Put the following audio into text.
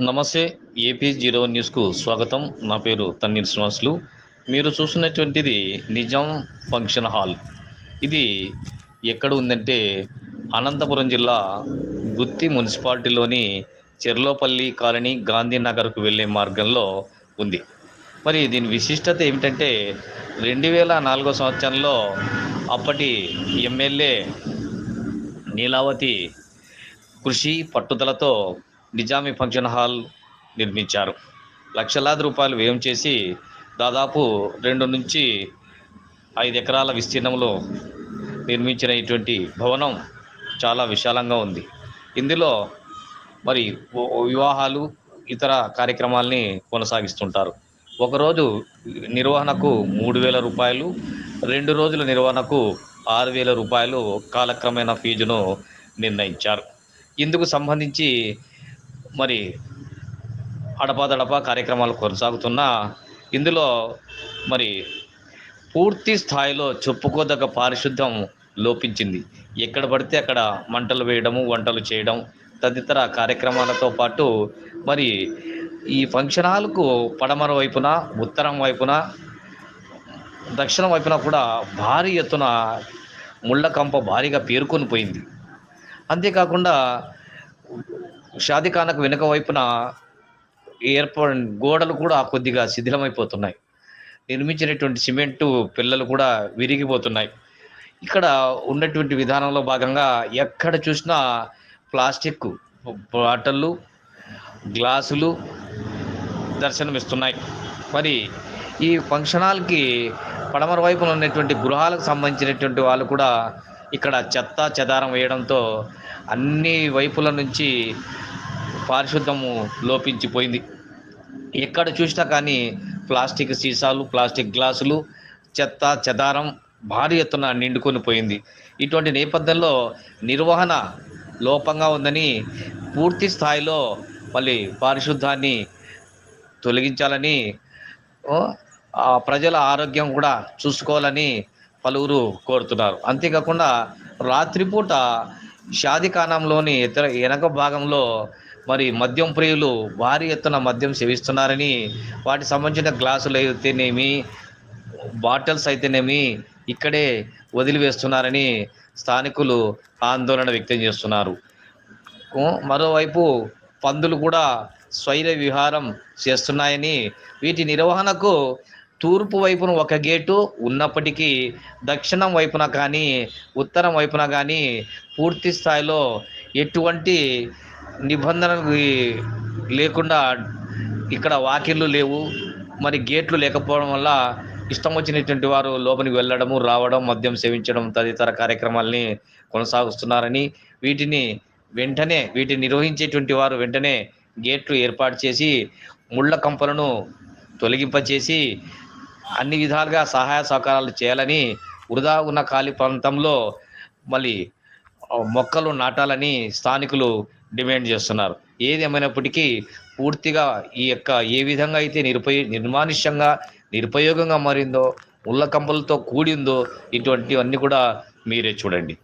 నమస్తే AP zero న్యూస్కు స్వాగతం. నా పేరు తన్నీర్ శ్రీనివాసులు. మీరు చూస్తున్నటువంటిది నిజాం ఫంక్షన్ హాల్. ఇది ఎక్కడ ఉందంటే అనంతపురం జిల్లా గుత్తి మున్సిపాలిటీలోని చెర్లోపల్లి కాలనీ గాంధీనగర్కు వెళ్ళే మార్గంలో ఉంది. మరి దీని విశిష్టత ఏమిటంటే రెండు వేల నాలుగో సంవత్సరంలో అప్పటి ఎమ్మెల్యే నీలావతి కృషి పట్టుదలతో నిజామీ ఫంక్షన్ హాల్ నిర్మించారు. లక్షలాది రూపాయలు వ్యయం చేసి దాదాపు రెండు నుంచి ఐదు ఎకరాల విస్తీర్ణంలో నిర్మించిన ఇటువంటి భవనం చాలా విశాలంగా ఉంది. ఇందులో మరి వివాహాలు ఇతర కార్యక్రమాల్ని కొనసాగిస్తుంటారు. ఒకరోజు నిర్వహణకు మూడు వేల రూపాయలు రెండు రోజుల నిర్వహణకు ఆరు వేల రూపాయలు కాలక్రమేణ ఫీజును నిర్ణయించారు. ఇందుకు సంబంధించి మరి అడపాదడపా కార్యక్రమాలు కొనసాగుతున్నా ఇందులో మరి పూర్తి స్థాయిలో చెప్పుకోదగ్గ పారిశుద్ధ్యం లోపించింది. ఎక్కడ పడితే అక్కడ మంటలు వేయడము వంటలు చేయడం తదితర కార్యక్రమాలతో పాటు మరి ఈ ఫంక్షన్ హాల్కు పడమర వైపున ఉత్తరం వైపున దక్షిణం వైపున కూడా భారీ ఎత్తున ముళ్ళ కంప భారీగా పేరుకొని పోయింది. అంతేకాకుండా షాదిఖానకు వెనుక వైపున ఏర్పడి గోడలు కూడా కొద్దిగా శిథిలమైపోతున్నాయి. నిర్మించినటువంటి సిమెంటు పిల్లలు కూడా విరిగిపోతున్నాయి. ఇక్కడ ఉన్నటువంటి విధానంలో భాగంగా ఎక్కడ చూసినా ప్లాస్టిక్ బాటళ్ళు గ్లాసులు దర్శనమిస్తున్నాయి. మరి ఈ ఫంక్షన్ హాల్కి పడమర వైపున ఉన్నటువంటి గృహాలకు సంబంధించినటువంటి వాళ్ళు కూడా ఇక్కడ చెత్త చెదారం వేయడంతో అన్ని వైపుల నుంచి పారిశుద్ధము లోపించిపోయింది. ఎక్కడ చూసినా కానీ ప్లాస్టిక్ సీసాలు ప్లాస్టిక్ గ్లాసులు చెత్త చెదారం భారీ ఎత్తున నిండుకొని పోయింది. ఇటువంటి నేపథ్యంలో నిర్వహణ లోపంగా ఉందని పూర్తి స్థాయిలో మళ్ళీ పారిశుద్ధాన్ని తొలగించాలని ఓ, ప్రజల ఆరోగ్యం కూడా చూసుకోవాలని పలువురు కోరుతున్నారు. అంతేకాకుండా రాత్రిపూట షాదికానంలోని ఇతర వెనక భాగంలో మరి మద్యం ప్రియులు భారీ ఎత్తున మద్యం సేవిస్తున్నారని వాటికి సంబంధించిన గ్లాసులు అయితేనేమి బాటిల్స్ అయితేనేమి ఇక్కడే వదిలివేస్తున్నారని స్థానికులు ఆందోళన వ్యక్తం చేస్తున్నారు. మరోవైపు పందులు కూడా స్వైర విహారం చేస్తున్నాయని వీటి నిర్వహణకు తూర్పు వైపున ఒక గేటు ఉన్నప్పటికీ దక్షిణం వైపున కానీ ఉత్తరం వైపున కానీ పూర్తి స్థాయిలో ఎటువంటి నిబంధనలు లేకుండా ఇక్కడ వాకిళ్ళు లేవు. మరి గేట్లు లేకపోవడం వల్ల ఇష్టం వచ్చినటువంటి వారు లోపలికి వెళ్ళడము రావడం మద్యం సేవించడం తదితర కార్యక్రమాల్ని కొనసాగుస్తున్నారని వీటిని వెంటనే వీటిని నిర్వహించేటువంటి వారు వెంటనే గేట్లు ఏర్పాటు చేసి ముళ్ళ కంపలను తొలగింపచేసి అన్ని విధాలుగా సహాయ సహకారాలు చేయాలని వృధా ఉన్న ఖాళీ ప్రాంతంలో మళ్ళీ మొక్కలు నాటాలని స్థానికులు డిమాండ్ చేస్తున్నారు. ఏది ఏమైనప్పటికీ పూర్తిగా ఈ యొక్క ఏ విధంగా అయితే నిరుపయో నిర్మానుష్యంగా నిరుపయోగంగా మారిందో ముళ్ళ కంపలతో కూడిందో ఇటువంటివన్నీ కూడా మీరే చూడండి.